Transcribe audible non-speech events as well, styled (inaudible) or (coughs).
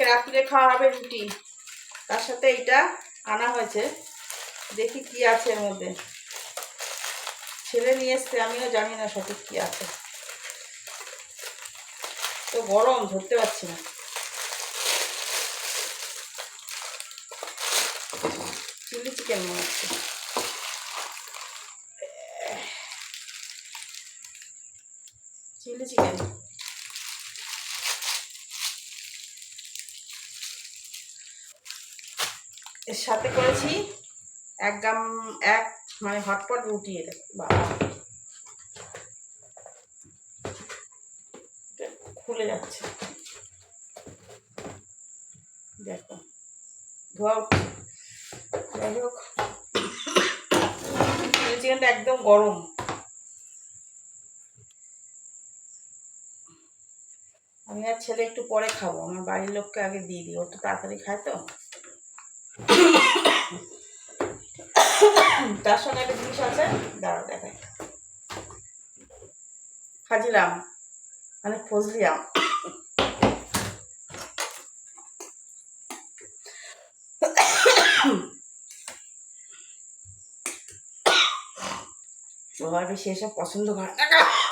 আজকে রাত্রে খাওয়া হবে রুটি। তার সাথে এইটা আনা হয়েছে। দেখি কি আছে এর মধ্যে। ছেলে নিয়ে এসছে, আমিও জানি না সঠিক কি আছে। তো গরম, ধরতে পারছি না। চিলি চিকেন মনে হচ্ছে চিলি চিকেন। এর সাথে করেছি এক গাম, এক মানে হটপট রুটি এটা বাবা খুলে যাচ্ছে। দেখো, ধোয়া। যাই হোক। চিকেনটা একদম গরম। আমি আর ছেলে একটু পরে খাব, আমার বাড়ির লোককে আগে দিয়ে দিই, ও তো তাড়াতাড়ি খায় তো। (coughs) তার সঙ্গে একটা জিনিস আছে? দাঁড়া দেখাই। খাজিলাম মানে ফজলিয়াম সবার (coughs) বেশি এসব পছন্দ করে (coughs)